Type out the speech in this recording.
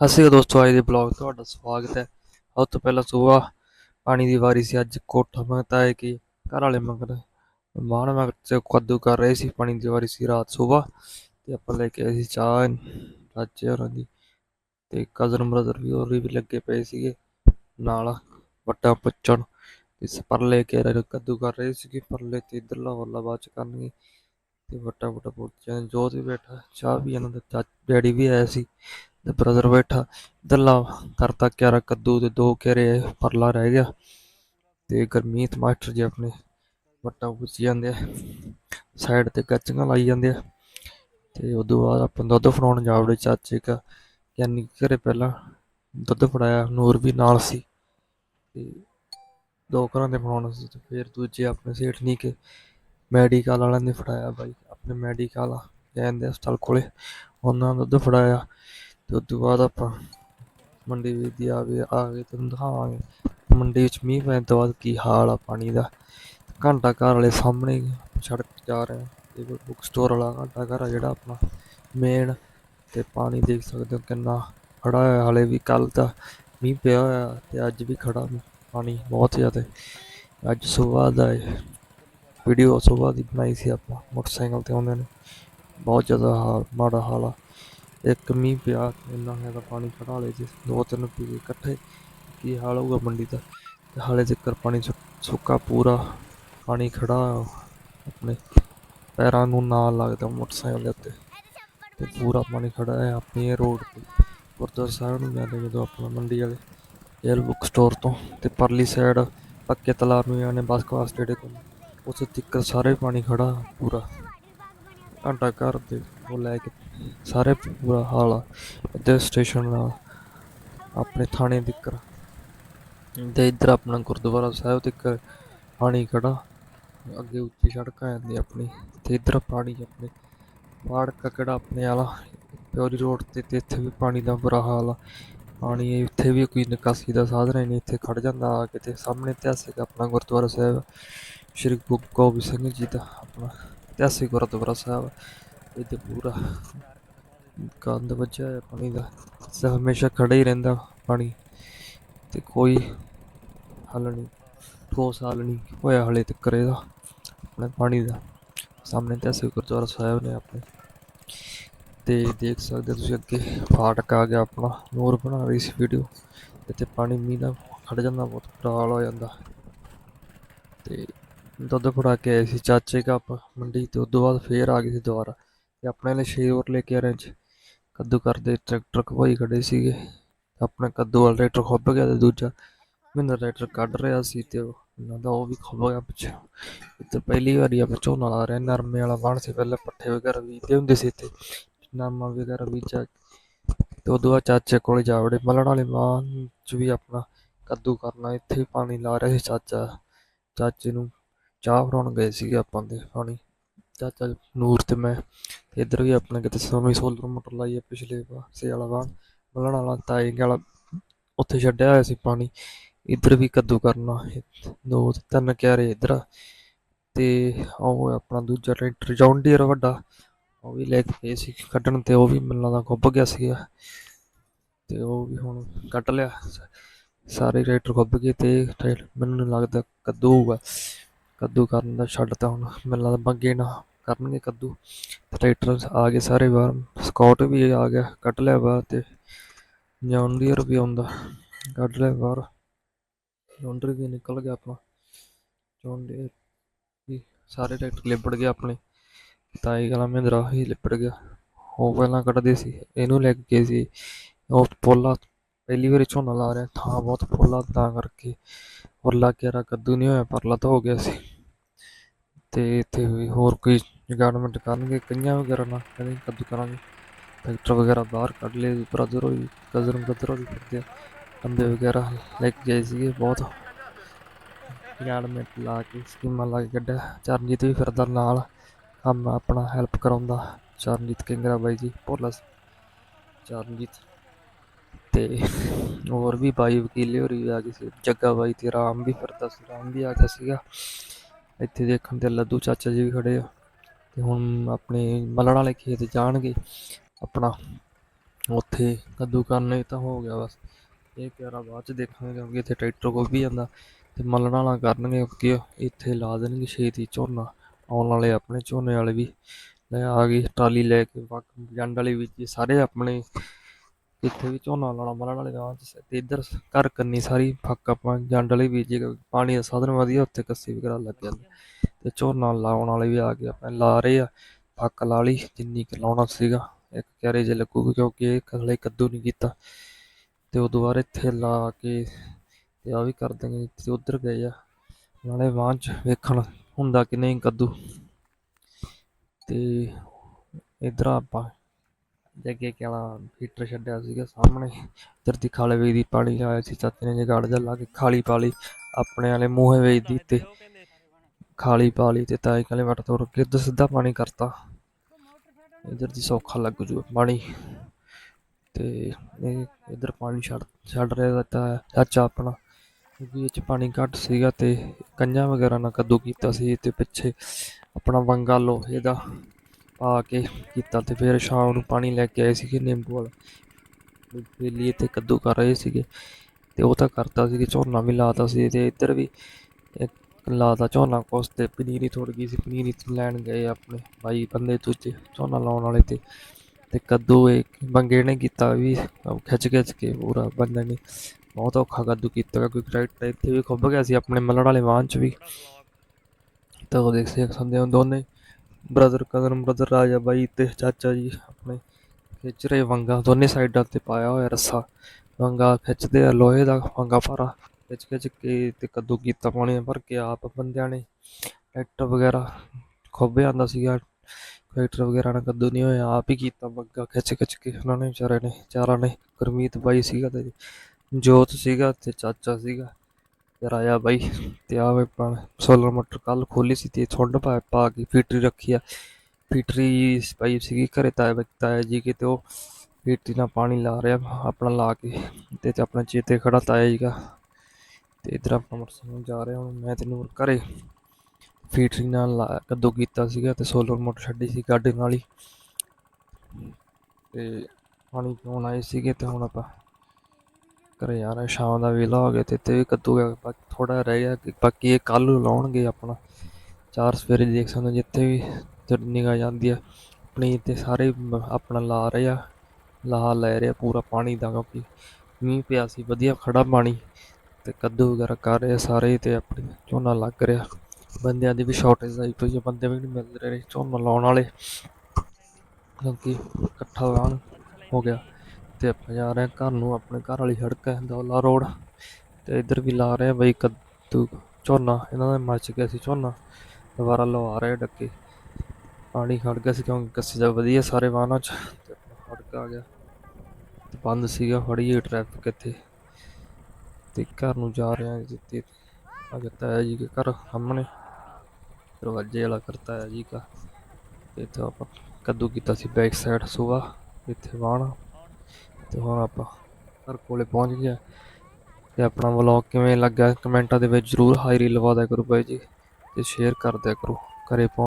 ਸਤਿ ਸ਼੍ਰੀ ਅਕਾਲ ਦੋਸਤੋ, ਅੱਜ ਦੇ ਬਲੌਗ ਤੁਹਾਡਾ ਸਵਾਗਤ ਹੈ। ਸਭ ਤੋਂ ਪਹਿਲਾਂ ਸਵੇਰ ਪਾਣੀ ਦੀ ਵਾਰੀ ਸੀ, ਅੱਜ ਕੋਠਾ ਮੰਗਤਾ ਹੈ ਕਿ ਘਰ ਵਾਲੇ ਮੰਗਣ ਮਾਣ ਮਗਰ ਚ ਕੱਦੂ ਕਰ ਰਹੇ ਸੀ, ਪਾਣੀ ਦੀ ਵਾਰੀ ਸੀ ਰਾਤ ਸਵੇਰ ਤੇ ਆਪਾਂ ਲੈ ਕੇ ਆਏ ਸੀ ਚਾਹ, ਚਾਚੇ ਹੋਰਾਂ ਦੀ ਤੇ ਕਜ਼ਨ ਬ੍ਰਦਰ ਵੀ ਹੋਰ ਵੀ ਲੱਗੇ ਪਏ ਸੀਗੇ ਨਾਲ ਵੱਟਾ ਪੁੱਛਣ। ਇਸ ਪਰਲੇ ਕੇ ਕੱਦੂ ਕਰ ਰਹੇ ਸੀਗੇ ਪਰਲੇ ਤੇ ਇਧਰਲਾ ਵਾਲਾ ਬਾਅਦ ਚ ਕਰਨਗੇ। ਤੇ ਵੱਟਾ ਵੱਟਾ ਪੁੱਛਿਆ ਜੋਤ ਵੀ ਬੈਠਾ, ਚਾਹ ਵੀ ਇਹਨਾਂ ਦਾ, ਚਾਚ, ਡੈਡੀ ਵੀ ਆਇਆ ਸੀ। ਤੇ ਬ੍ਰਦਰ ਬੈਠਾ ਦੱਲਾ ਕਰਤਾ ਕਿਆਰਾ ਕੱਦੂ ਤੇ ਦੋ ਘੇਰੇ ਪਰਲਾ ਰਹਿ ਗਿਆ ਤੇ ਗਰਮੀਤ ਮਾਸਟਰ ਜੀ ਆਪਣੇ ਵੱਟਾਂ ਪੁੱਛੀ ਜਾਂਦੇ ਆ ਸਾਈਡ ਤੇ ਗੱਚੀਆਂ ਲਾਈ ਜਾਂਦੇ ਆ ਤੇ ਉਦੋਂ ਬਾਅਦ ਆਪਾਂ ਦੁੱਧ ਫੜਾਉਣ ਜਾਵੜੇ ਚਾਚੇ ਕਾ ਯਾਨੀ ਘਰੇ ਪਹਿਲਾਂ ਦੁੱਧ ਫੜਾਇਆ, ਨੂਰ ਵੀ ਨਾਲ ਸੀ ਤੇ ਦੋ ਘਰਾਂ ਦੇ ਫੜਾਉਣਾ ਸੀ ਤੇ ਫਿਰ ਦੂਜੇ ਆਪਣੇ ਸੇਠ ਨਹੀਂ ਕਿ ਮੈਡੀਕਲ ਵਾਲਿਆਂ ਨੇ ਫੜਾਇਆ ਬਾਈ, ਆਪਣੇ ਮੈਡੀਕਲ ਕਹਿੰਦੇ ਹਸਪਤਾਲ ਕੋਲੇ, ਉਹਨਾਂ ਦਾ ਦੁੱਧ ਫੜਾਇਆ ਤੇ ਉਸ ਤੋਂ ਬਾਅਦ ਆਪਾਂ ਮੰਡੀ ਵਿੱਚ ਦੀ ਆ ਗਏ ਆ ਗਏ ਤੁਹਾਨੂੰ ਦਿਖਾਵਾਂਗੇ। ਮੰਡੀ ਵਿੱਚ ਮੀਂਹ ਪੈਣ ਤੋਂ ਬਾਅਦ ਕੀ ਹਾਲ ਆ ਪਾਣੀ ਦਾ। ਘੰਟਾ ਘਰ ਵਾਲੇ ਸਾਹਮਣੇ ਸੜਕ ਜਾ ਰਹੇ ਤੇ ਬੁੱਕ ਸਟੋਰ ਵਾਲਾ ਘੰਟਾ ਘਰ ਆ ਜਿਹੜਾ ਆਪਣਾ ਮੇਨ ਤੇ ਪਾਣੀ ਦੇਖ ਸਕਦੇ ਹੋ ਕਿੰਨਾ ਖੜਾ ਹੋਇਆ। ਹਾਲੇ ਵੀ ਕੱਲ ਦਾ ਮੀਂਹ ਪਿਆ ਹੋਇਆ ਤੇ ਅੱਜ ਵੀ ਖੜਾ ਪਾਣੀ ਬਹੁਤ ਜ਼ਿਆਦਾ। ਅੱਜ ਸਵੇਰ ਦਾ ਵੀਡੀਓ ਸਵੇਰ ਦੀ ਬਣਾਈ ਸੀ ਆਪਾਂ। ਮੋਟਰਸਾਈਕਲ ਤੇ ਆਉਂਦੇ ਨੇ। ਬਹੁਤ ਜ਼ਿਆਦਾ ਹਾਲ, ਮਾੜਾ ਹਾਲ ਆ। ਇੱਕ ਮੀਂਹ ਪਿਆ, ਇੰਨਾ ਹੈਗਾ ਪਾਣੀ ਖੜਾ ਵਾਲੇ ਚ ਦੋ ਤਿੰਨ ਪੀਏ ਇਕੱਠੇ, ਕੀ ਹਾਲ ਹੋਊਗਾ ਮੰਡੀ ਦਾ? ਤੇ ਹਾਲੇ ਤੱਕ ਪਾਣੀ ਸੁੱਕਾ ਪੂਰਾ, ਪਾਣੀ ਖੜਾ ਆਪਣੇ ਪੈਰਾਂ ਨੂੰ ਨਾਲ ਲੱਗਦਾ ਮੋਟਰਸਾਈਕਲ ਦੇ ਉੱਤੇ। ਤੇ ਪੂਰਾ ਪਾਣੀ ਖੜਾ ਹੈ ਆਪਣੀ ਰੋਡ ਤੇ। ਗੁਰਦੁਆਰਾ ਸਾਹਿਬ ਨੂੰ ਜਾਂਦੇ ਜਦੋਂ ਆਪਣਾ ਮੰਡੀ ਵਾਲੇ ਏਅਰ ਬੁੱਕ ਸਟੋਰ ਤੋਂ, ਤੇ ਪਰਲੀ ਸਾਈਡ ਪੱਕੇ ਤਲਾਬ ਨੂੰ ਜਾਂਦੇ ਬੱਸ ਕਲਾਸ ਸਟੇਡੇ ਤੋਂ ਉੱਥੇ ਤੱਕ ਸਾਰੇ ਪਾਣੀ ਖੜਾ ਪੂਰਾ। ਘੰਟਾ ਘਰ ਦੇ ਉਹ ਲੈ ਕੇ ਸਾਰੇ ਪੂਰਾ ਹਾਲ ਆ। ਇੱਧਰ ਸਟੇਸ਼ਨ ਨਾਲ, ਆਪਣੇ ਥਾਣੇ ਤੱਕ ਤੇ ਇੱਧਰ ਆਪਣਾ ਗੁਰਦੁਆਰਾ ਸਾਹਿਬ ਤੱਕ ਪਾਣੀ ਖੜਾ। ਅੱਗੇ ਉੱਚੀ ਸੜਕ ਆ ਜਾਂਦੀ ਆਪਣੀ। ਤੇ ਇੱਧਰ ਪਾਣੀ ਆਪਣੇ ਪਾੜਕਾ ਕਿਹੜਾ ਆਪਣੇ ਵਾਲਾ? ਪਿਓਰੀ ਰੋਡ ਤੇ ਤੇ ਇੱਥੇ ਵੀ ਪਾਣੀ ਦਾ ਬੁਰਾ ਹਾਲ ਆ। ਪਾਣੀ ਇੱਥੇ ਵੀ ਕੋਈ ਨਿਕਾਸੀ ਦਾ ਸਾਧਨ ਹੀ ਨਹੀਂ, ਇੱਥੇ ਖੜ ਜਾਂਦਾ ਆ ਕਿਤੇ ਸਾਹਮਣੇ ਇਤਿਹਾਸਿਕ ਆਪਣਾ ਗੁਰਦੁਆਰਾ ਸਾਹਿਬ, ਸ਼੍ਰੀ ਗੁਰੂ ਗੋਬਿੰਦ ਸਿੰਘ ਜੀ ਦਾ ਆਪਣਾ ਇਤਿਹਾਸਿਕ ਗੁਰਦੁਆਰਾ ਸਾਹਿਬ ਇੱਥੇ ਪੂਰਾ ਗੰਦ ਵੱਜਿਆ ਹੋਇਆ ਪਾਣੀ ਦਾ ਤੇ ਹਮੇਸ਼ਾ ਖੜਾ ਹੀ ਰਹਿੰਦਾ ਪਾਣੀ ਤੇ ਕੋਈ ਹੱਲ ਨਹੀਂ ਠੋਸ ਹੱਲ ਨਹੀਂ ਹੋਇਆ ਹਲੇ ਤੱਕ ਇਹਦਾ ਆਪਣੇ ਪਾਣੀ ਦਾ ਸਾਹਮਣੇ ਇਤਿਹਾਸਿਕ ਗੁਰਦੁਆਰਾ ਸਾਹਿਬ ਨੇ ਆਪਣੇ ਤੇ ਦੇਖ ਸਕਦੇ ਹੋ ਤੁਸੀਂ ਅੱਗੇ ਫਾਟਕ ਆ ਗਿਆ ਆਪਣਾ ਨੂਰ ਬਣਾ ਰਹੀ ਸੀ ਵੀਡੀਓ ਇੱਥੇ ਪਾਣੀ ਮੀਂਹ ਦਾ ਖੜ ਜਾਂਦਾ ਬਹੁਤ ਬੁਰਾ ਹਾਲ ਹੋ ਜਾਂਦਾ ਤੇ ਦੁੱਧ ਫੜਾ ਕੇ ਆਏ ਸੀ, ਚਾਚੇ ਕਾ ਆਪਾਂ ਮੰਡੀ ਤੇ, ਉਦੋਂ ਬਾਅਦ ਫੇਰ ਆ ਗਏ ਸੀ ਦੁਬਾਰਾ ਤੇ ਆਪਣੇ ਲਈ ਛੇ ਹੋਰ ਲੈ ਕੇ ਆ ਰਹੇ ਚ ਕੱਦੂ ਕਰਦੇ ਟਰੈਕਟਰ ਖਵਾਈ ਖੜੇ ਸੀਗੇ ਆਪਣਾ ਕੱਦੂ ਵਾਲਾ ਟਰੈਕਟਰ ਖੁੱਭ ਗਿਆ ਤੇ ਦੂਜਾ ਮਹਿੰਦਰ ਟਰੈਕਟਰ ਕੱਢ ਰਿਹਾ ਸੀ ਤੇ ਉਹਨਾਂ ਦਾ ਉਹ ਵੀ ਖੁੱਭ ਗਿਆ ਪਿੱਛੇ। ਇੱਥੇ ਪਹਿਲੀ ਵਾਰੀ ਆਪਾਂ ਝੋਨਾ ਲਾ ਰਹੇ ਨਰਮੇ ਵਾਲਾ ਵਾਹਣ ਸੀ, ਪਹਿਲਾਂ ਪੱਠੇ ਵਗੈਰਾ ਬੀਜਦੇ ਹੁੰਦੇ ਸੀ ਇੱਥੇ ਨਾਮਾ ਵਗੈਰਾ ਬੀਜਾ ਤੇ ਉਦੋਂ ਬਾਅਦ ਚਾਚੇ ਕੋਲੇ ਜਾ ਵੜੇ, ਮਲਣ ਵਾਲੇ ਮਾਂ ਚ ਵੀ ਆਪਣਾ ਕੱਦੂ ਕਰਨਾ, ਇੱਥੇ ਵੀ ਪਾਣੀ ਲਾ ਰਿਹਾ ਸੀ ਚਾਚਾ, ਚਾਚੇ ਨੂੰ ਚਾਹ ਬਣਾਉਣ ਗਏ ਸੀਗੇ ਆਪਾਂ ਦੇ ਪਾਣੀ। ਚਾਚਾ ਨੂਰ ਤੇ ਮੈਂ ਤੇ ਇੱਧਰ ਵੀ ਆਪਣੇ ਕਿਤੇ ਸਮੇਂ ਸੋਲਰ ਮੋਟਰ ਲਾਈ ਹੈ ਪਿਛਲੇ ਪਾਸੇ ਵਾਲਾ ਵਾਹਣ ਮਲਣ ਵਾਲਾ ਤਾਈ ਵਾਲਾ ਉੱਥੇ ਛੱਡਿਆ ਹੋਇਆ ਸੀ ਪਾਣੀ। ਇੱਧਰ ਵੀ ਕੱਦੂ ਕਰਨਾ ਦੋ ਤਿੰਨ ਕਿਆਰੇ ਇੱਧਰ। ਤੇ ਉਹ ਆਪਣਾ ਦੂਜਾ ਟਰੈਕਟਰ ਜੌਨ ਡੀਅਰ ਵੱਡਾ, ਉਹ ਵੀ ਲੈ ਕੇ ਗਏ ਸੀ ਕੱਢਣ ਤੇ ਉਹ ਵੀ ਮੈਨੂੰ ਦਾ ਖੁੱਭ ਗਿਆ ਸੀਗਾ। ਤੇ ਉਹ ਵੀ ਹੁਣ ਕੱਢ ਲਿਆ। ਸਾਰੇ ਟਰੈਕਟਰ ਖੁੱਭ ਗਏ ਤੇ ਮੈਨੂੰ ਨੀ ਲੱਗਦਾ ਕੱਦੂ ਹੋਊਗਾ। ਕੱਦੂ ਕਰਨ ਦਾ ਛੱਡ ਛੱਡਤਾ ਹੁਣ ਮੈਨੂੰ ਲੱਗਦਾ ਬੰਗੇ ਨਾ ਕਰਨਗੇ ਕੱਦੂ। ਟਰੈਕਟਰ ਆ ਗਏ ਸਾਰੇ ਬਾਹਰ। ਸਕਾਟ ਵੀ ਆ ਗਿਆ, ਕੱਢ ਲਿਆ ਬਾਹਰ ਤੇ ਜੌਨ ਡੀਅਰ ਵੀ ਆਉਂਦਾ ਕੱਢ ਲਿਆ ਬਾਹਰ। ਜੌਨ ਵੀ ਨਿਕਲ ਗਿਆ ਆਪਣਾ। ਜੌਨ ਡੀਅਰ ਵੀ ਸਾਰੇ ਟਰੈਕਟਰ ਲਿਬੜ ਗਏ ਆਪਣੇ। ਤਾਂ ਤਾਈ ਗਲਾ ਮਹਿੰਦਰਾ ਹੀ ਲਿਬੜ ਗਿਆ। ਉਹ ਪਹਿਲਾਂ ਕੱਢਦੇ ਸੀ, ਇਹਨੂੰ ਲੈ ਕੇ ਗਏ ਸੀ। ਉਹ ਪੋਲਾ ਪਹਿਲੀ ਵਾਰੀ ਝੋਨਾ ਲਾ ਰਿਹਾ, ਥਾਂ ਬਹੁਤ ਪੋਲਾ ਤਾਂ ਕਰਕੇ ਉਰਲਾ ਕਿਹੜਾ ਕੱਦੂ ਨਹੀਂ ਹੋਇਆ, ਪਰਲਾ ਤਾਂ ਹੋ ਗਿਆ ਸੀ। ਤੇ ਇੱਥੇ ਵੀ ਹੋਰ ਕੋਈ ਗਵਰਨਮੈਂਟ ਕਰਨਗੇ, ਕਈਆਂ ਵਗੈਰਾ ਨਾਲ, ਕਹਿੰਦੇ ਕੱਦੂ ਕਰਾਂਗੇ। ਟਰੈਕਟਰ ਵਗੈਰਾ ਬਾਹਰ ਕੱਢ ਲਏ ਬ੍ਰਦਰ ਹੋਈ ਕਜ਼ਨ ਬ੍ਰਦਰ ਹੋਈ ਫਿਰਦੇ ਬੰਦੇ ਵਗੈਰਾ ਲੈ ਕੇ ਗਏ ਸੀਗੇ, ਬਹੁਤ ਗਵਰਨਮੈਂਟ ਲਾ ਕੇ, ਸਕੀਮਾਂ ਲਾ ਕੇ ਕੱਢਿਆ। ਚਰਨਜੀਤ ਵੀ ਫਿਰਦਾ ਨਾਲ, ਕੰਮ ਆਪਣਾ ਹੈਲਪ ਕਰਾਉਂਦਾ। ਚਰਨਜੀਤ ਕਿੰਗਰਾ ਬਾਈ ਜੀ, ਭੋਲਾ ਸ- ਚਰਨਜੀਤ ਤੇ ਹੋਰ ਵੀ ਬਾਈ ਵਕੀਲੇ ਹੋਰੀ ਵੀ ਆ ਗਏ ਸੀ। ਜੱਗਾ ਬਾਈ ਤੇ ਰਾਮ ਵੀ ਫਿਰਦਾ ਸੀ, ਰਾਮ ਵੀ ਆ ਗਿਆ ਸੀਗਾ। ਇੱਥੇ ਦੇਖਣ ਤੇ ਲੱਦੂ ਚਾਚਾ ਜੀ ਵੀ ਖੜੇ ਆ ਤੇ ਹੁਣ ਆਪਣੇ ਮਲਣ ਵਾਲੇ ਖੇਤ ਜਾਣਗੇ ਆਪਣਾ। ਉੱਥੇ ਕੱਦੂ ਕਰਨੇ ਤਾਂ ਹੋ ਗਿਆ ਬਸ। ਇਹ ਕਿਆਰਾ ਬਾਅਦ ਚ ਦੇਖਾਂਗੇ ਕਿਉਂਕਿ ਇੱਥੇ ਟਰੈਕਟਰ ਕੋਈ ਵੀ ਜਾਂਦਾ ਤੇ ਮਲਣ ਵਾਲਾ ਕਰਨਗੇ ਕਿਉਂਕਿ ਇੱਥੇ ਲਾ ਦੇਣਗੇ ਛੇਤੀ ਝੋਨਾ, ਆਉਣ ਵਾਲੇ ਆਪਣੇ ਝੋਨੇ ਵਾਲੇ ਵੀ। ਲੈ ਆ ਗਈ ਟਰਾਲੀ ਲੈ ਕੇ ਵੱਖ। ਜੰਡ ਵਾਲੇ ਵੀ ਸਾਰੇ ਆਪਣੇ ਇੱਥੇ ਵੀ ਝੋਨਾ ਲਾਉਣਾ, ਮੱਲਣ ਵਾਲੇ ਗਾਂ ਚ ਤੇ ਇੱਧਰ ਘਰ ਕੰਨੀ ਸਾਰੀ ਫੱਕ ਆਪਾਂ ਜੰਡ ਵਾਲੇ ਬੀਜੇ ਪਾਣੀ ਦਾ ਸਾਧਨ ਵਧੀਆ ਉੱਥੇ ਕੱਸੀ ਵਗੈਰਾ ਲੱਗ ਜਾਂਦਾ ਤੇ ਝੋਨਾ ਲਾਉਣ ਵਾਲੇ ਵੀ ਆ ਗਏ ਆਪਾਂ ਲਾ ਰਹੇ ਆ, ਫੱਕ ਲਾ ਲਈ, ਜਿੰਨੀ ਕੁ ਲਾਉਣਾ ਸੀਗਾ, ਇੱਕ ਕਿਆਰੇ ਜੇ ਲੱਗੂਗਾ ਕਿਉਂਕਿ ਇਹ ਹਲੇ ਕੱਦੂ ਨਹੀਂ ਕੀਤਾ। ਤੇ ਉਹ ਦੁਬਾਰਾ ਇੱਥੇ ਲਾ ਕੇ ਤੇ ਆ ਵੀ ਕਰ ਦਾਂਗੇ ਤੇ ਉਧਰ ਗਏ ਆ, ਨਾਲੇ ਵਾਂ ਚ ਵੇਖਣ ਹੁੰਦਾ ਕਿ ਨਹੀਂ ਕੱਦੂ। ਤੇ ਇਧਰ ਆਪਾਂ ਜੱਗੇ ਕਿਆਲਾ ਹੀਟਰ ਛੱਡਿਆ ਸੀਗਾ ਸਾਹਮਣੇ। ਇੱਧਰ ਦੀ ਖਾਲੇ ਵੇਚ ਦੀ, ਪਾਣੀ ਆਇਆ ਸੀ, ਚਾਚੇ ਨੇ ਜਗਾੜ ਜਾ ਲਾ ਕੇ ਖਾਲੀ ਪਾ ਲਈ, ਆਪਣੇ ਵਾਲੇ ਮੂਹੇ ਵੇਚ ਦੀ ਤੇ ਖਾਲੀ ਪਾ ਲਈ ਤੇ ਤਾਈ ਕਹਿੰਦੇ ਵਟ ਤੋਰ ਕੇ ਇੱਧਰ ਸਿੱਧਾ ਪਾਣੀ ਕਰਤਾ। ਇੱਧਰ ਦੀ ਸੌਖਾ ਲੱਗ ਜੂ ਪਾਣੀ। ਤੇ ਇੱਧਰ ਪਾਣੀ ਛੱਡ ਛੱਡ ਰਿਹਾ ਤਾਂ ਚਾਚਾ ਆਪਣਾ ਕਿਉਂਕਿ ਇਹ ਚ ਪਾਣੀ ਘੱਟ ਸੀਗਾ ਤੇ ਕੰਜਾਂ ਵਗੈਰਾ ਨਾਲ ਕੱਦੂ ਕੀਤਾ ਸੀ ਤੇ ਪਿੱਛੇ ਆਪਣਾ ਵੰਗਾ ਲੋਹੇ ਦਾ। ਪਾ ਕੇ ਕੀਤਾ ਤੇ ਫਿਰ ਸ਼ਾਮ ਨੂੰ ਪਾਣੀ ਲੈ ਕੇ ਆਏ ਸੀਗੇ ਨਿੰਬੂ ਵਾਲਾ। ਬੇਲੀ ਇੱਥੇ ਕੱਦੂ ਕਰ ਰਹੇ ਸੀਗੇ ਤੇ ਉਹ ਤਾਂ ਕਰਤਾ ਸੀ ਕਿ ਝੋਨਾ ਵੀ ਲਾਤਾ ਸੀ ਤੇ ਇੱਧਰ ਵੀ ਇੱਕ ਲਾਤਾ ਝੋਨਾ ਕੁਛ ਤੇ ਪਨੀਰੀ ਥੋੜ ਗਈ ਸੀ। ਪਨੀਰੀ ਲੈਣ ਗਏ ਆਪਣੇ ਬਾਈ ਬੰਦੇ ਦੂਜੇ ਝੋਨਾ ਲਾਉਣ ਵਾਲੇ ਤੇ। ਤੇ ਕੱਦੂ ਇਹ ਬੰਗੇ ਨੇ ਕੀਤਾ ਵੀ ਖਿੱਚ ਖਿੱਚ ਕੇ ਪੂਰਾ ਬੰਦੇ ਨੇ। ਬਹੁਤ ਔਖਾ ਕੱਦੂ ਕੀਤਾ ਕੋਈ ਟਰੈਕਟਰ ਇੱਥੇ ਵੀ ਖੁੱਭ ਗਿਆ ਸੀ ਆਪਣੇ ਮੱਲੜ ਵਾਲੇ ਵਾਹਨ ਚ ਵੀ। ਤਾਂ ਉਹ ਦੇਖ ਸਕਦੇ ਹੋ ਦੋਨੇ ਬ੍ਰਦਰ ਕਜ਼ਨ ਬ੍ਰਦਰ ਰਾਜਾ ਬਾਈ ਤੇ ਚਾਚਾ ਜੀ ਆਪਣੇ ਖਿੱਚ ਰਹੇ ਵੰਗਾ, ਦੋਨੇ ਸਾਈਡਾਂ ਤੇ ਪਾਇਆ ਹੋਇਆ ਰੱਸਾ। ਵੰਗਾ ਖਿੱਚਦੇ ਆ ਲੋਹੇ ਦਾ ਵੰਗਾ ਭਾਰਾ, ਖਿੱਚ ਖਿੱਚ ਕੇ ਤੇ ਕੱਦੂ ਕੀਤਾ ਪਾਣੀ ਭਰ ਕੇ ਆਪ ਬੰਦਿਆਂ ਨੇ ਟਰੈਕਟਰ ਵਗੈਰਾ ਖੁੱਭ ਜਾਂਦਾ ਸੀਗਾ। ਟਰੈਕਟਰ ਵਗੈਰਾ ਨਾਲ ਕੱਦੂ ਨਹੀਂ ਹੋਇਆ, ਆਪ ਹੀ ਕੀਤਾ ਵੰਗਾ ਖਿੱਚ ਖਿੱਚ ਕੇ ਉਹਨਾਂ ਨੇ ਵਿਚਾਰੇ ਨੇ, ਚਾਰਾਂ ਨੇ, ਗੁਰਮੀਤ ਬਾਈ ਸੀਗਾ ਤੇ ਜੋਤ ਸੀਗਾ ਤੇ ਚਾਚਾ ਸੀਗਾ। ਰਾਜਾ ਬਾਈ, ਤੇ ਆਵੇ ਵੇ ਪਣ ਸੋਲਰ ਮੋਟਰ ਕੱਲ ਖੋਲੀ ਸੀ ਤੇ ਥੁੰਡ ਪਾ ਪਾ ਕੇ ਫੀਟਰੀ ਰੱਖੀ ਆ। ਫੀਟਰੀ ਪਾਈ ਸੀਗੀ ਘਰੇ ਤਾਇਆ ਬੱਚ- ਤਾਇਆ ਜੀ ਕੇ ਤੇ ਉਹ ਫੀਟਰੀ ਨਾਲ ਪਾਣੀ ਲਾ ਰਿਹਾ, ਆਪਣਾ ਲਾ ਕੇ ਤੇ ਤੇ ਆਪਣਾ ਚੇਤੇ ਖੜਾ ਤਾਇਆ ਜੀ ਦਾ। ਤੇ ਇਧਰ ਆਪਾਂ ਮੋਟਰਸਾਈਕਲ ਜਾ ਰਿਹਾ ਹੁਣ ਮੈਂ ਤੇ ਨੂਰ ਘਰੇ। ਫੀਟਰੀ ਨਾਲ ਲਾ- ਕੱਦੂ ਕੀਤਾ ਸੀਗਾ ਤੇ ਸੋਲਰ ਮੋਟਰ ਛੱਡੀ ਸੀ ਗਾਡੇ ਨਾਲ ਹੀ ਤੇ ਪਾਣੀ ਪੀਉਣ ਆਏ ਸੀਗੇ ਤੇ ਹੁਣ ਆਪਾਂ ਘਰੇ ਆ ਰਹੇ ਸ਼ਾਮ ਦਾ ਵੇਲਾ ਹੋ ਗਿਆ ਤੇ ਇੱਥੇ ਵੀ ਕੱਦੂ ਗਿਆ ਥੋੜਾ ਰਹਿ ਗਿਆ ਬਾਕੀ ਇਹ ਕੱਲ ਨੂੰ ਲਾਉਣਗੇ ਆਪਣਾ। ਚਾਰ ਸਵੇਰੇ ਦੇਖ ਸਕਦੇ ਜਿੱਥੇ ਵੀ ਜਦ ਨਿਗਾਹ ਜਾਂਦੀ ਆ, ਆਪਣੀ ਤੇ ਸਾਰੇ ਆਪਣਾ ਲਾ ਰਹੇ ਆ, ਲਾ ਲੈ ਰਿਹਾ ਪੂਰਾ ਪਾਣੀ ਦਾ, ਕਿਉਂਕਿ ਮੀਂਹ ਪਿਆ ਸੀ, ਵਧੀਆ ਖੜਾ ਪਾਣੀ ਤੇ ਕੱਦੂ ਵਗੈਰਾ ਕਰ ਰਹੇ ਆ ਸਾਰੇ ਤੇ ਆਪਣੀ ਝੋਨਾ ਲੱਗ ਰਿਹਾ। ਬੰਦਿਆਂ ਦੀ ਵੀ ਸ਼ਾਰਟੇਜ ਆਈ ਪਈ ਬੰਦੇ ਵੀ ਨਹੀਂ ਮਿਲ ਰਹੇ ਝੋਨਾ ਲਾਉਣ ਵਾਲੇ। ਕਿਉਂਕਿ ਇਕੱਠਾ ਵਾਹਣ ਹੋ ਗਿਆ। ਤੇ ਆਪਾਂ ਜਾ ਰਹੇ ਹਾਂ ਘਰ ਨੂੰ, ਆਪਣੇ ਘਰ ਵਾਲੀ ਸੜਕ ਹੈ, ਦੌਲਾ ਰੋਡ। ਤੇ ਇੱਧਰ ਵੀ ਲਾ ਰਹੇ ਆ ਬਈ ਕੱਦੂ, ਝੋਨਾ, ਇਹਨਾਂ ਦਾ ਮਰਚ ਗਿਆ ਸੀ ਝੋਨਾ। ਦੁਬਾਰਾ ਲਵਾ ਰਹੇ ਡੱਕੇ। ਪਾਣੀ ਖੜ ਗਿਆ ਸੀ ਕਿਉਂਕਿ ਕੱਸੀ ਦਾ ਵਧੀਆ ਸਾਰੇ ਵਾਹਨਾਂ 'ਚ, ਤੇ ਆਪਣਾ ਆ ਗਿਆ। ਤੇ ਬੰਦ ਸੀਗਾ ਫੜੀ ਟ੍ਰੈਫਿਕ ਇੱਥੇ। ਤੇ ਘਰ ਨੂੰ ਜਾ ਰਹੇ ਆ ਜਿੱਤੇ ਆ ਕਰਤਾ ਹੈ ਜੀ ਕੇ ਘਰ ਸਾਹਮਣੇ। ਦਰਵਾਜ਼ੇ ਵਾਲਾ ਕਰਤਾ ਹੈ ਜੀ ਕਾ ਇੱਥੇ ਆਪਾਂ ਕੱਦੂ ਕੀਤਾ ਸੀ ਬੈਕ ਸਾਈਡ ਸੁਬਾ ਇੱਥੇ ਵਾਹਣਾ। ਤੇ ਹੁਣ ਆਪਾਂ ਘਰ ਕੋਲੇ ਪਹੁੰਚ ਗਿਆ ਤੇ ਆਪਣਾ ਵਲੌਗ ਕਿਵੇਂ ਲੱਗਾ? ਕਮੈਂਟਾਂ ਦੇ ਵਿੱਚ ਜਰੂਰ ਹਾਜ਼ਰੀ ਲਵਾ ਦਿਆ ਕਰੋ ਭਾਈ ਜੀ ਤੇ ਸ਼ੇਅਰ ਕਰ ਦਿਆ ਕਰੋ। ਘਰੇ ਪਹੁੰਚ